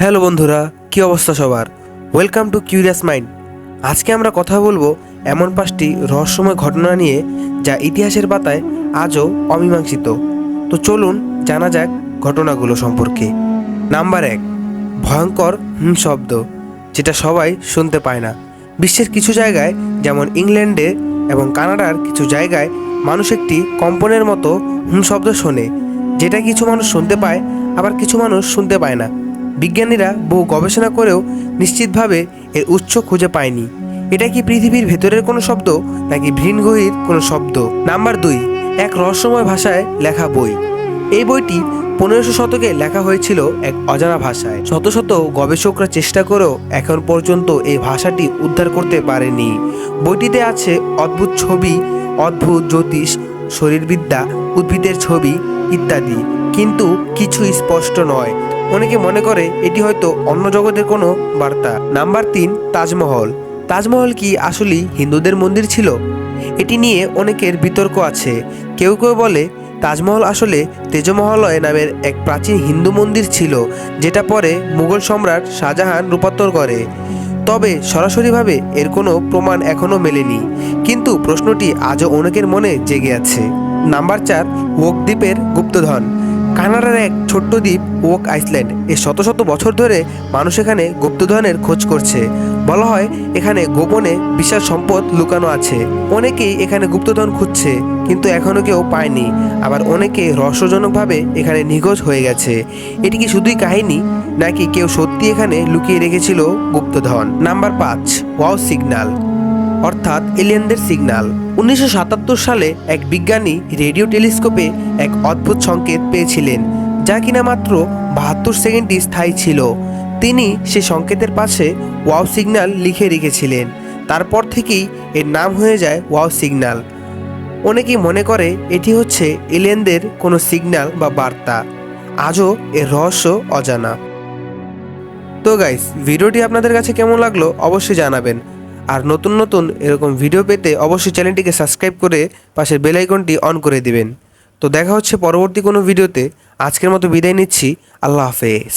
Hello বন্ধুরা, কি অবস্থা সবার? ওয়েলকাম টু কিউরিয়াস মাইন্ড আজকে আমরা কথা বলব এমন পাঁচটি রহস্যময় ঘটনা নিয়ে যা ইতিহাসের পাতায় আজও অমীমাংসিত। তো চলুন জানা যাক ঘটনাগুলো সম্পর্কে। নাম্বার এক, ভয়ঙ্কর হুম শব্দ যেটা সবাই শুনতে পায় না। বিশ্বের কিছু জায়গায়, যেমন ইংল্যান্ডে এবং কানাডার কিছু জায়গায়, মানুষ একটি কম্পনের মতো হুম শব্দ শোনে, যেটা কিছু মানুষ শুনতে পায়, আবার কিছু মানুষ শুনতে পায় না। বিজ্ঞানীরা বহু গবেষণা করেও নিশ্চিতভাবে এর উৎস খুঁজে পায়নি। এটা কি পৃথিবীর ভেতরের কোনো শব্দ, নাকি ভিনগ্রহীর কোনো শব্দ? নাম্বার দুই, এক রহস্যময় ভাষায় লেখা বই। এই বইটি পনেরোশো শতকে লেখা হয়েছিল এক অজানা ভাষায়। শত শত গবেষকরা চেষ্টা করেও এখন পর্যন্ত এই ভাষাটি উদ্ধার করতে পারেনি। বইটিতে আছে অদ্ভুত ছবি, অদ্ভুত জ্যোতিষ, শরীরবিদ্যা, উদ্ভিদের ছবি ইত্যাদি। কিন্তু কিছুই স্পষ্ট নয়। অনেকে মনে করে এটি হয়তো অন্য জগতের কোনো বার্তা। নাম্বার তিন, তাজমহল। তাজমহল কি আসলেই হিন্দুদের মন্দির ছিল? এটি নিয়ে অনেকের বিতর্ক আছে। কেউ কেউ বলে, তাজমহল আসলে তেজমহলয় নামের এক প্রাচীন হিন্দু মন্দির ছিল, যেটা পরে মুঘল সম্রাট শাহজাহান রূপান্তর করে। তবে সরাসরিভাবে এর কোনো প্রমাণ এখনও মেলেনি। কিন্তু প্রশ্নটি আজও অনেকের মনে জেগে আছে। নাম্বার চার ওক দ্বীপের গুপ্তধন। কানাডার এক ছোট্ট দ্বীপ, ওক আইসল্যান্ড। এ শত শত বছর ধরে মানুষ এখানে গুপ্তধনের খোঁজ করছে। বলা হয়, এখানে গোপনে বিশাল সম্পদ লুকানো আছে। অনেকেই এখানে গুপ্তধন খুঁজছে, কিন্তু এখনও কেউ পায়নি। আবার অনেকে রহস্যজনকভাবে এখানে নিখোঁজ হয়ে গেছে। এটি কি শুধুই কাহিনী, নাকি কেউ সত্যি এখানে লুকিয়ে রেখেছিল গুপ্তধন? নাম্বার পাঁচ, ওয়াও সিগনাল, অর্থাৎ এলিয়েনদের সিগন্যাল উনিশশো সাতাত্তর সালে এক বিজ্ঞানী রেডিও টেলিস্কোপে এক অদ্ভুত সংকেত পেয়েছিলেন, যা কিনা মাত্র বাহাত্তর সেকেন্ডই স্থায়ী ছিল। তিনি সে সংকেতের পাশে ওয়াও সিগন্যাল লিখে রেখেছিলেন। তারপর থেকেই এর নাম হয়ে যায় ওয়াও সিগন্যাল। অনেকেই মনে করে এটি হচ্ছে এলিয়েনদের কোনো সিগন্যাল বা বার্তা। আজও এর রহস্য অজানা। তো গাইস, ভিডিওটি আপনাদের কাছে কেমন লাগল অবশ্যই জানাবেন। আর নতুন নতুন এরকম ভিডিও পেতে অবশ্যই চ্যানেলটিকে সাবস্ক্রাইব করে পাশের বেল আইকনটি অন করে দিবেন। তো দেখা হচ্ছে পরবর্তী কোনো ভিডিওতে আজকের মতো বিদায় নিচ্ছি। আল্লাহ হাফেজ।